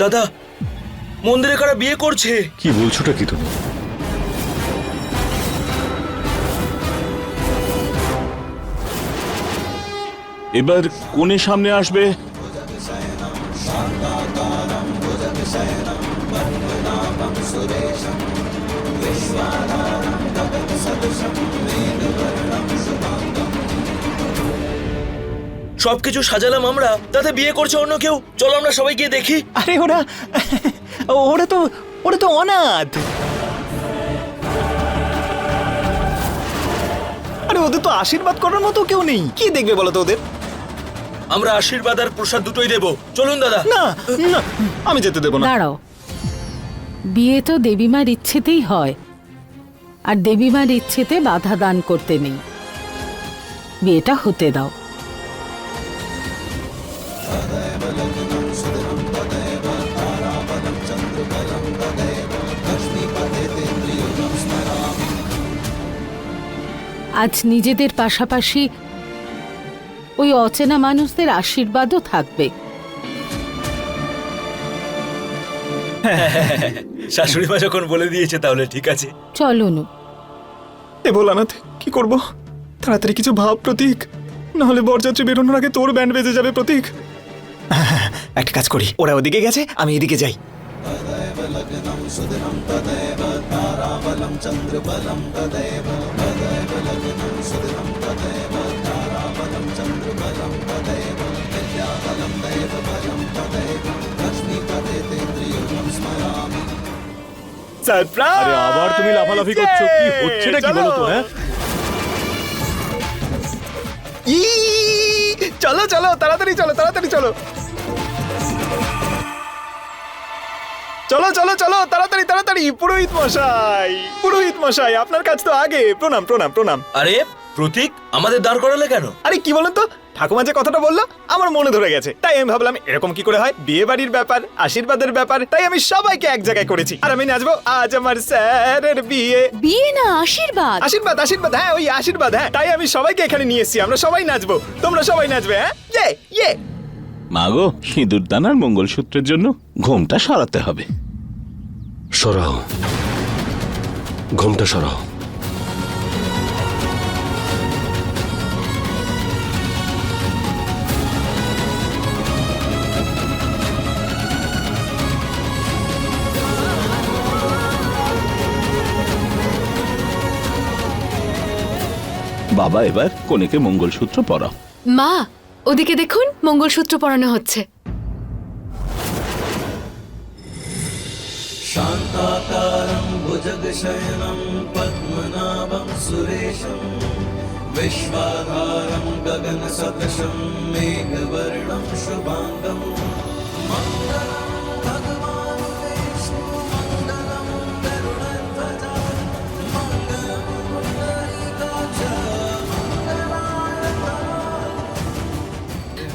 দাদা মন্দিরে কারা বিয়ে করছে? কি বলছোটা কি তুমি? এবার কোণে সামনে আসবে? সবকিছু সাজালাম আমরা তাতে বিয়ে করছে অন্য কেউ। চলো আমরা সবাই গিয়ে দেখি। আরে ওরা ওরা তো ওরা তো অনাথ। আরে ওদের তো আশীর্বাদ করার মতো কেউ নেই। কি দেখবে বলো তো ওদের? আমরা আশীর্বাদ আর প্রসাদ দুটোই দেবো। চলুন দাদা। না না আমি যেতে দেবো না। দাঁড়াও। বিয়ে তো দেবীমার ইচ্ছেতেই হয়। আর দেবীমার ইচ্ছেতে বাধা দান করতে নেই। বিয়েটা হতে দাও। আজ নিজেদের পাশাপাশি ওই অচেনা মানুষদের আশীর্বাদও থাকবে। শাশুড়ি মা যখন বলে দিয়েছে তাহলে ঠিক আছে। চলো নু। এ ভোলানাথ কি করব? তাড়াতাড়ি কিছু ভাব প্রতীক। নাহলে বরযাত্রী বেরোনোর আগে তোর ব্যান্ড বেজে যাবে প্রতীক। একটা কাজ করি ওরা ওদিকে গেছে আমি এদিকে যাই। সারপ্রাইজ আরে আবার তুমি লাফালাফি করছ কি হচ্ছে না কি বলো তো হ্যাঁ ই চলো চলো তাড়াতাড়ি চলো তাড়াতাড়ি চলো চলো চলো চলো তাড়াতাড়ি তাড়াতাড়ি পুরোহিত মশাই পুরোহিত মশাই আপনার কাজ তো আগে। প্রণাম প্রণাম প্রণাম। আরে প্রতীক আমাদের দাঁড় করালে কেন? আরে কি বলেন তো? ঠাকুমা যে কথাটা বলল আমার মনে ধরে গেছে। তাই আমি ভাবলাম এরকম কি করে হয়? বিয়ে বাড়ির ব্যাপার আশীর্বাদের ব্যাপার তাই আমি সবাইকে এক জায়গায় করেছি। আর আমি নাচবো আজ আমার স্যারের বিয়ে। বিয়ে না আশীর্বাদ? আশীর্বাদ আশীর্বাদ হ্যাঁ ওই আশীর্বাদ হ্যাঁ তাই আমি সবাইকে এখানে নিয়ে এসেছি আমরা সবাই নাচবো। তোমরা সবাই নাচবে হ্যাঁ? ইয়ে ইয়ে। মাগো সিঁদুর দানার মঙ্গলসূত্রের জন্য ঘুমটা সরাতে হবে। সরাও। ঘুমটা সরাও। বাবা এবার কনেকে মঙ্গলসূত্র পরাও মা ওদিকে দেখুন মঙ্গলসূত্র পরানো হচ্ছে शान्ताकारं भुजगशयनं पद्मनाभं सुरेशं विश्वाधारं गगनसदृशं मेघवर्णं शुभाङ्गम्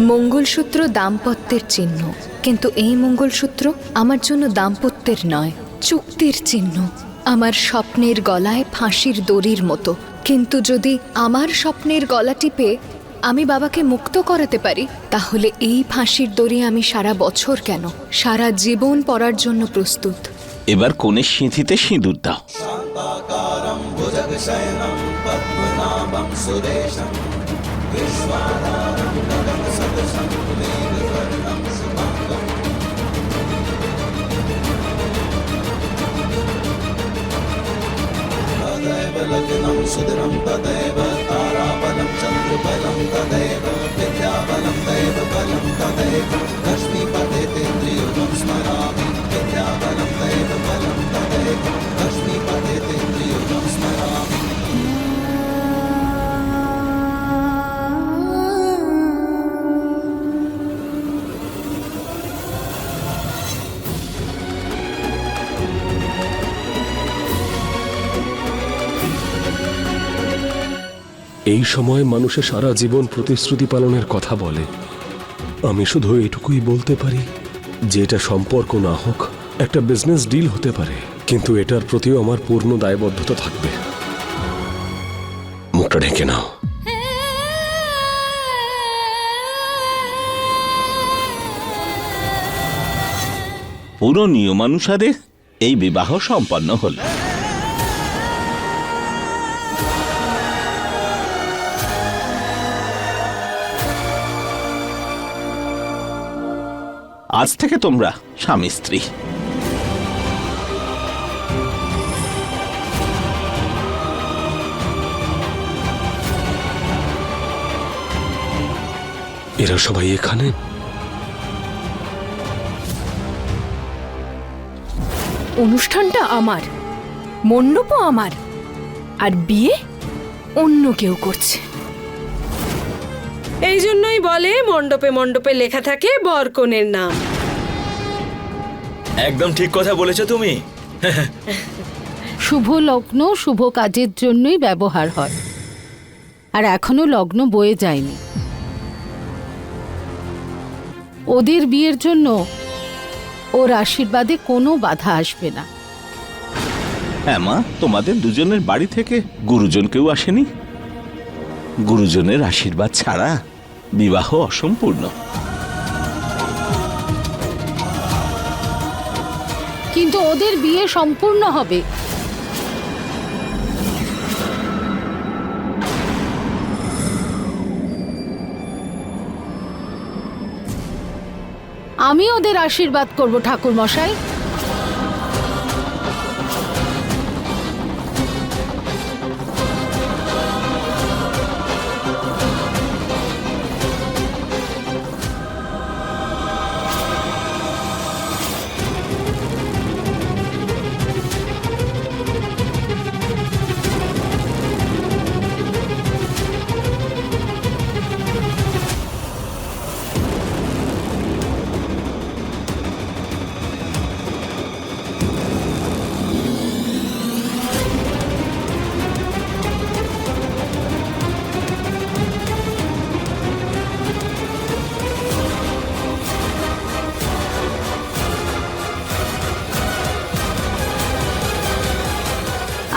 মঙ্গলসূত্র দাম্পত্যের চিহ্ন। কিন্তু এই মঙ্গলসূত্র আমার জন্য দাম্পত্যের নয় চুক্তির চিহ্ন। আমার স্বপ্নের গলায় ফাঁসির দড়ির মতো। কিন্তু যদি আমার স্বপ্নের গলা টিপে আমি বাবাকে মুক্ত করাতে পারি তাহলে এই ফাঁসির দড়ি আমি সারা বছর কেন? সারা জীবন পড়ার জন্য প্রস্তুত। এবার কনের সিঁথিতে সিঁদুর দাও। लग्नं सुदृढं तदैव ताराबलं चन्द्रबलं तदैव विद्याबलं दैव बलं तदैव लक्ष्मीपदे तेन्द्रियुगं स्मरामि विद्याबलं दैव बलं तदैव लक्ष्मीपदे तेन्द्रियुगं स्मरामि। এই সময় মানুষের সারা জীবন প্রতিশ্রুতি পালনের কথা বলে। আমি শুধু এটুকুই বলতে পারি যে এটা সম্পর্ক না হোক, একটা বিজনেস ডিল হতে পারে, কিন্তু এটার প্রতিও আমার পূর্ণ দায়বদ্ধতা থাকবে। মুখটা ঢেকে নাও। পুরো নিয়মানুসারে এই বিবাহ সম্পন্ন হল। আজ থেকে তোমরা স্বামী স্ত্রী। এরা সবাই এখানে? অনুষ্ঠানটা আমার মণ্ডপও আমার আর বিয়ে অন্য কেউ করছে। এই জন্যই বলে মণ্ডপে মণ্ডপে লেখা থাকে বরকনের নাম। একদম ঠিক কথা বলেছ তুমি। শুভ লগ্ন শুভ কাজের জন্যই ব্যবহার হয়। আর এখনও লগ্ন বয়ে যায়নি। ওদের বিয়ের জন্য ওর আশীর্বাদে কোনো বাধা আসবে না। হ্যাঁ মা তোমাদের দুজনের বাড়ি থেকে গুরুজন কেউ আসেনি? গুরুজনের আশীর্বাদ ছাড়া বিবাহ অসম্পূর্ণ। কিন্তু ওদের বিয়ে সম্পূর্ণ হবে। আমি ওদের আশীর্বাদ করব ঠাকুর মশাই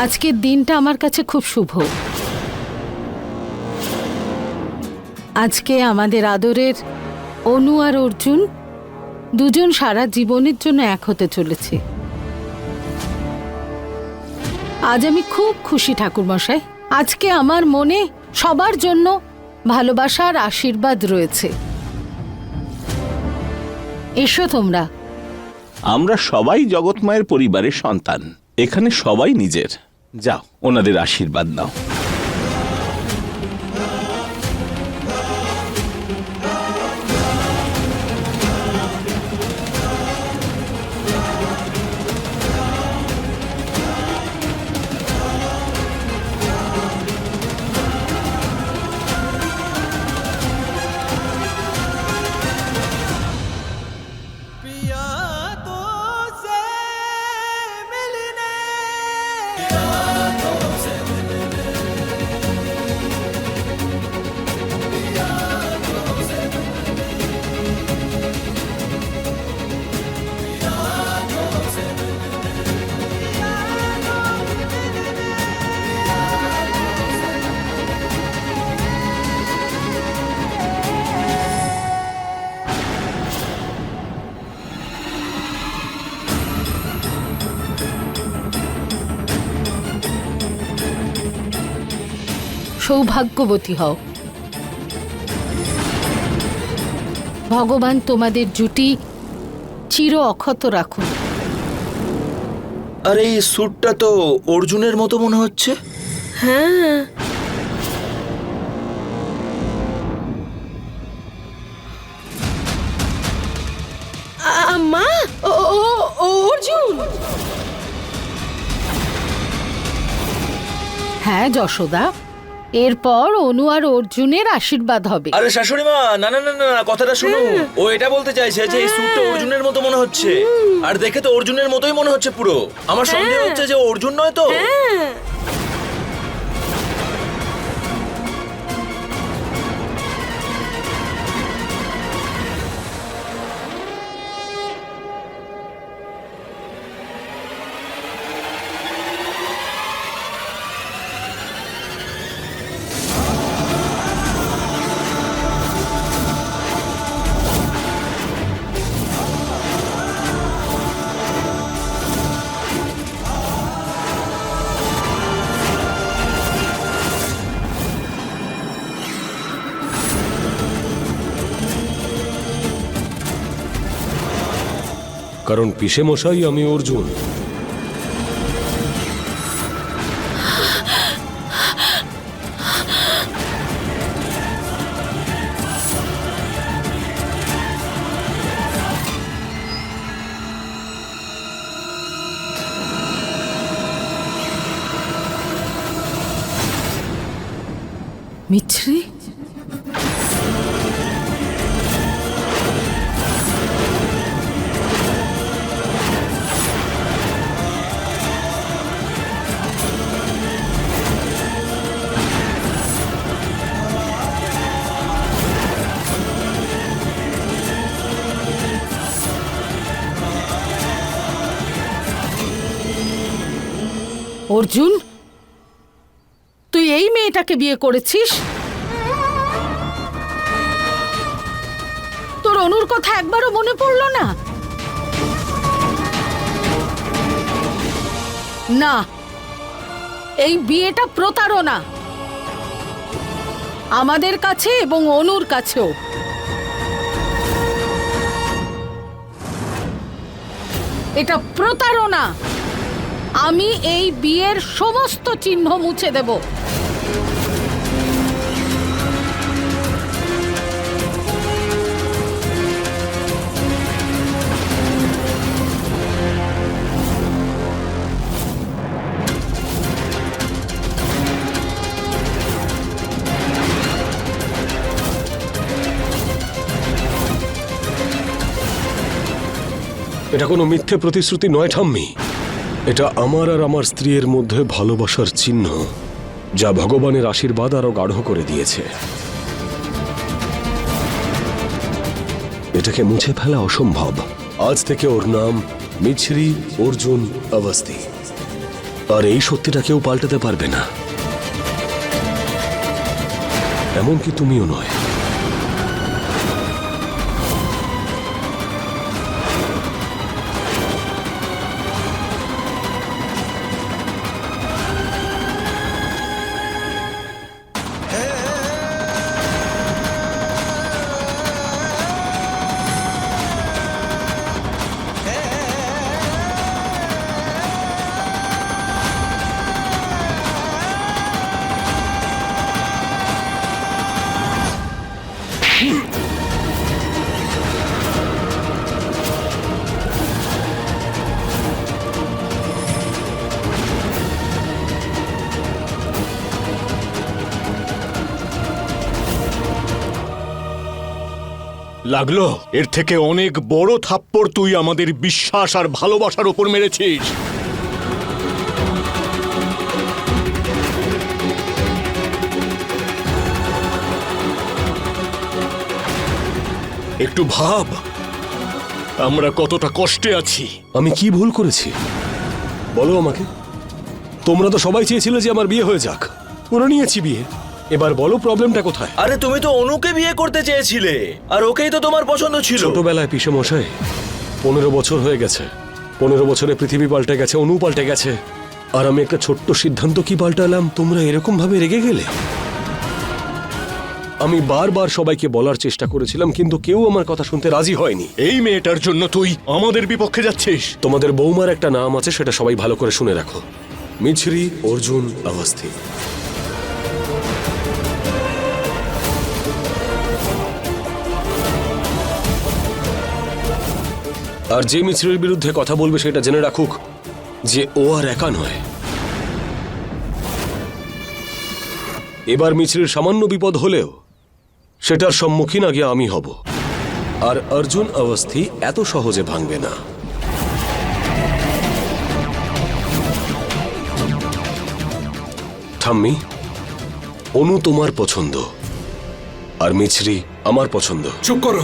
আজকের দিনটা আমার কাছে খুব শুভ। আজকে আমাদের আদরের অনু আর অর্জুন দুজন সারা জীবনের জন্য এক হতে চলেছে। আজ আমি খুব খুশি ঠাকুর মশাই আজকে আমার মনে সবার জন্য ভালোবাসার আশীর্বাদ রয়েছে। এসো তোমরা। আমরা সবাই জগৎমায়ের পরিবারের সন্তান। এখানে সবাই নিজের। যাও ওনাদের আশীর্বাদ নাও। সৌভাগ্যবতী হও। ভগবান তোমাদের জুটি চির অক্ষত রাখুন। আর এই স্যুটটা তো অর্জুনের মতো মনে হচ্ছে। হ্যাঁ। আ, মা ও ও- ও অর্জুন। হ্যাঁ যশোদা। এরপর অনু আর অর্জুনের আশীর্বাদ হবে। আরে শাশুড়ি মা না না না না না, কথাটা শুনো। ও এটা বলতে চাইছে যে এই স্যুটটা অর্জুনের মতো মনে হচ্ছে। আর দেখে তো অর্জুনের মতোই মনে হচ্ছে পুরো। আমার সন্দেহ হচ্ছে যে অর্জুন নয় তো? কারণ পিসে মশাই আমি অর্জুন। মিছরি অর্জুন, তুই এই মেয়েটাকে বিয়ে করেছিস? তোর অনুর কথা একবারও মনে পড়ল না? না, এই বিয়েটা প্রতারণা। আমাদের কাছে এবং অনুর কাছেও। এটা প্রতারণা। আমি এই বিয়ের সমস্ত চিহ্ন মুছে দেব। এটা কোনো মিথ্যে প্রতিশ্রুতি নয় ঠাম্মি। এটা আমার আর আমার স্ত্রীর মধ্যে ভালোবাসার চিহ্ন, যা ভগবানের আশীর্বাদ আরও গাঢ় করে দিয়েছে। এটাকে মুছে ফেলা অসম্ভব। আজ থেকে ওর নাম মিছরি অর্জুন অবস্তি আর এই সত্যিটা কেউ পাল্টাতে পারবে না। এমনকি তুমিও নয়। লাগল? এর থেকে অনেক বড় থাপ্পড় তুই আমাদের বিশ্বাস আর ভালোবাসার ওপর মেরেছিস। একটু ভাব, আমরা কতটা কষ্টে আছি। আমি কি ভুল করেছি? বলো আমাকে। তোমরা তো সবাই চেয়েছিলে যে আমার বিয়ে হয়ে যাক। করে নিয়েছি বিয়ে। এবার বলো প্রবলেমটা কোথায়? আরে তুমি তো অনুকে বিয়ে করতে চেয়েছিলে আর ওকেই তো তোমার পছন্দ ছিল। ছোটবেলায় পিসে মশাই পনেরো বছর হয়ে গেছে। পনেরো বছরে পৃথিবী পাল্টে গেছে অনু পাল্টে গেছে। আর আমি একটা ছোট্ট সিদ্ধান্ত কি পাল্টালাম? তোমরা এরকম ভাবে রেগে গেলে? আমি বারবার সবাইকে বলার চেষ্টা করেছিলাম কিন্তু কেউ আমার কথা শুনতে রাজি হয়নি। এই মেয়েটার জন্য তুই আমাদের বিপক্ষে যাচ্ছিস। তোমাদের বৌমার একটা নাম আছে সেটা সবাই ভালো করে শুনে রাখো। মিছরি অর্জুন অবস্থি আর যে মিছরির বিরুদ্ধে কথা বলবে সেটা জেনে রাখুক যে ও আর একা নয়। এবার মিছরির সামান্য বিপদ হলেও সেটার সম্মুখীন আগে আমি হব। আর অর্জুন অবস্থি এত সহজে ভাঙবে না। ঠাম্মি, অনু তোমার পছন্দ, আর মিছরি আমার পছন্দ। চুপ করো।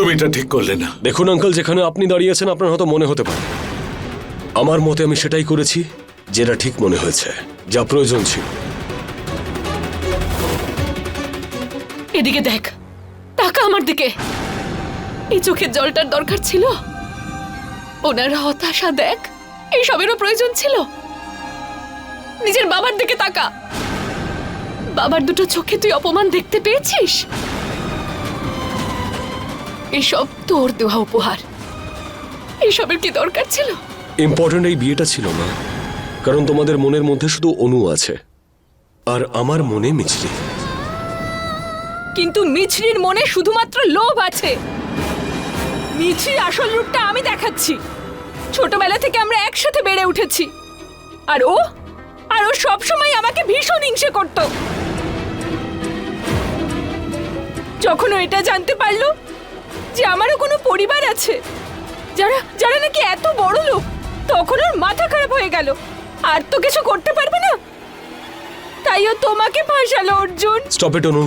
তুমি এটা ঠিক করলে না। দেখুন আঙ্কেল যেখানে আপনি দাঁড়িয়েছেন আপনার হয়তো মনে হতে পারে। আমার মতে আমি সেটাই করেছি যেটা ঠিক মনে হয়েছে যা প্রয়োজন ছিল। এদিকে দেখ টাকা আমার দিকে। এই চোখের জলটার দরকার ছিল। ওনার হতাশা দেখ এই সবেরও প্রয়োজন ছিল। নিজের বাবার দিকে তাকা। বাবার দুটো চোখে তুই অপমান দেখতে পেয়েছিস? এসব তোর দেওয়া উপহার। এসবের কি দরকার ছিল? ইম্পর্ট্যান্ট এই বিয়েটা ছিল না কারণ তোমাদের মনের মধ্যে শুধু অনু আছে আর আমার মনে মিছরি। কিন্তু মিছরির মনে শুধুমাত্র লোভ আছে। মিছরির আসল রূপটা আমি দেখাচ্ছি। ছোটবেলা থেকে আমরা একসাথে বেড়ে উঠেছি। আর ও আর ও সবসময় আমাকে ভীষণ হিংসে করত। যখন ও এটা জানতে পারল যে আমারও কোনো পরিবার আছে। যারা যারা নাকি এত বড় লোক তখন ওর মাথা খারাপ হয়ে গেল। আর তো কিছু করতে পারবে না। তাই ও তোমাকে ফাঁসালো Arjun. Stop it Anu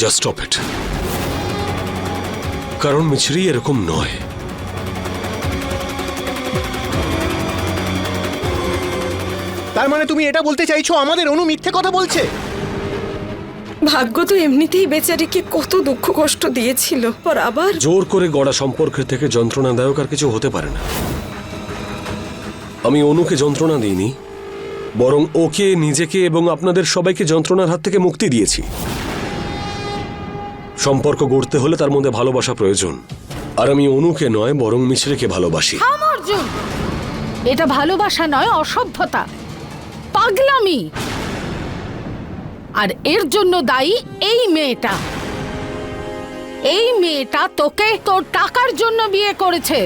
just stop it কারণ মিছরি এরকম নয়। তার মানে তুমি এটা বলতে চাইছো আমাদের অনু মিথ্যে কথা বলছে? ভাগ্য তো এমনিতেই বেচারিকে কত দুঃখ কষ্ট দিয়েছিল। পর আবার? জোর করে গড়া সম্পর্কের থেকে যন্ত্রণাদায়ক আর কিছু হতে পারে না। আমি অনুকে যন্ত্রণা দিইনি বরং ওকে নিজেকে এবং আপনাদের সবাইকে যন্ত্রণার হাত থেকে মুক্তি দিয়েছি। সম্পর্ক গড়তে হলে তার মধ্যে ভালোবাসা প্রয়োজন। আর আমি অনুকে নয় বরং মিছরেকে ভালোবাসি। এটা ভালোবাসা নয় অসভ্যতা। পাগলামি! আর এর জন্য দায়ী এই মেয়েটা। এই মেয়েটা তোকে তোর টাকার জন্য বিয়ে করেছে।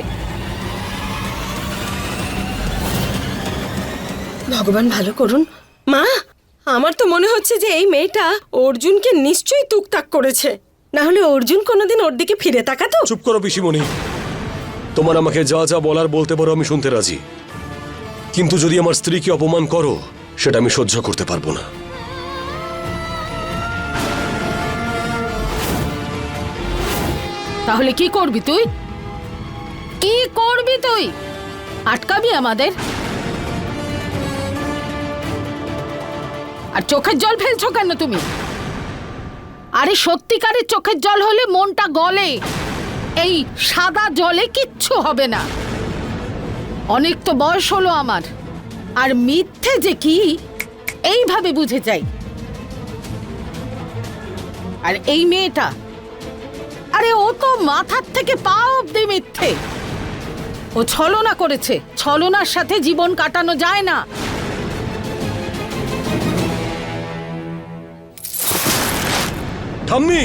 ভগবান ভালো করুন। মা আমার তো মনে হচ্ছে যে এই মেয়েটা অর্জুনকে নিশ্চয়ই তুকতাক করেছে। না হলে অর্জুন কোনোদিন ওর দিকে ফিরে তাকাতো? চুপ করো পিসিমণি। তোমার আমাকে যা যা বলার বলতে পারো আমি শুনতে রাজি। কিন্তু যদি আমার স্ত্রীকে অপমান করো সেটা আমি সহ্য করতে পারব না। তাহলে কি করবি তুই? কি করবি তুই? আটকাবি আমাদের? আর চোখের জল ফেলছো কেন তুমি? আরে সত্যিকারের চোখের জল হলে মনটা গলে। এই সাদা জলে কিচ্ছু হবে না। অনেক তো বয়স হলো আমার। আর মিথ্যে যে কি, এইভাবে বুঝে যাই। আর এই মেয়েটা আরে ও তো মাথার থেকে পা অব্দি মিথ্যে। ও ছলনা করেছে, ছলনার সাথে জীবন কাটানো যায় না। ঠাম্মি!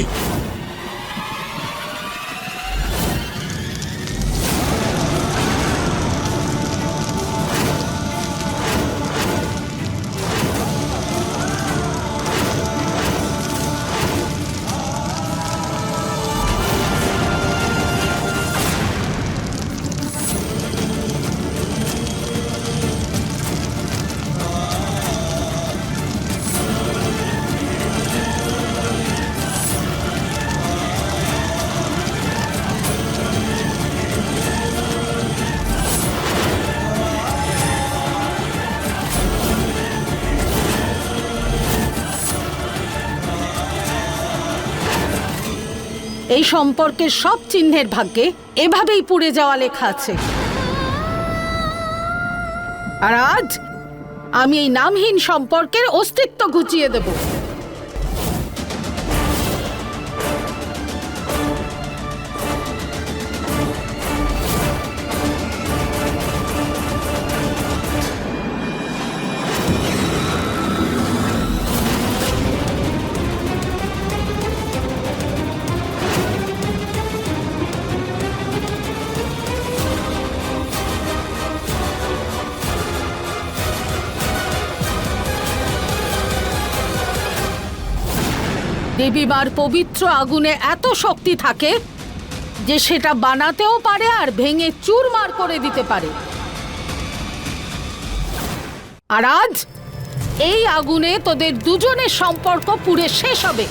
সম্পর্কের সব চিহ্নের ভাগ্যে এভাবেই পুড়ে যাওয়া লেখা আছে। আর আজ আমি এই নামহীন সম্পর্কের অস্তিত্ব ঘুচিয়ে দেব। দেবীমার পবিত্র আগুনে এত শক্তি থাকে যে সেটা বানাতেও পারে আর ভেঙে চুরমার করে দিতে পারে। আর আজ এই আগুনে তোদের দুজনের সম্পর্ক পুড়ে শেষ হবে।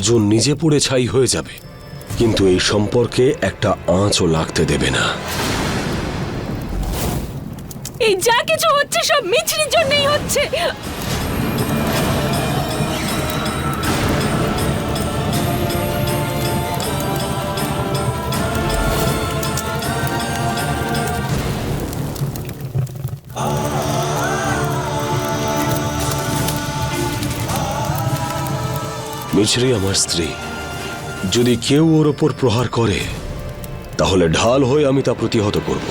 অর্জুন নিজে পুড়ে ছাই হয়ে যাবে। কিন্তু এই সম্পর্কে একটা আঁচও লাগতে দেবে না। এই যা কিছু হচ্ছে সব মিছরির জন্যই হচ্ছে। মিছরি আমার স্ত্রী। যদি কেউ ওর ওপর প্রহার করে, তাহলে ঢাল হয়ে আমি তা প্রতিহত করব।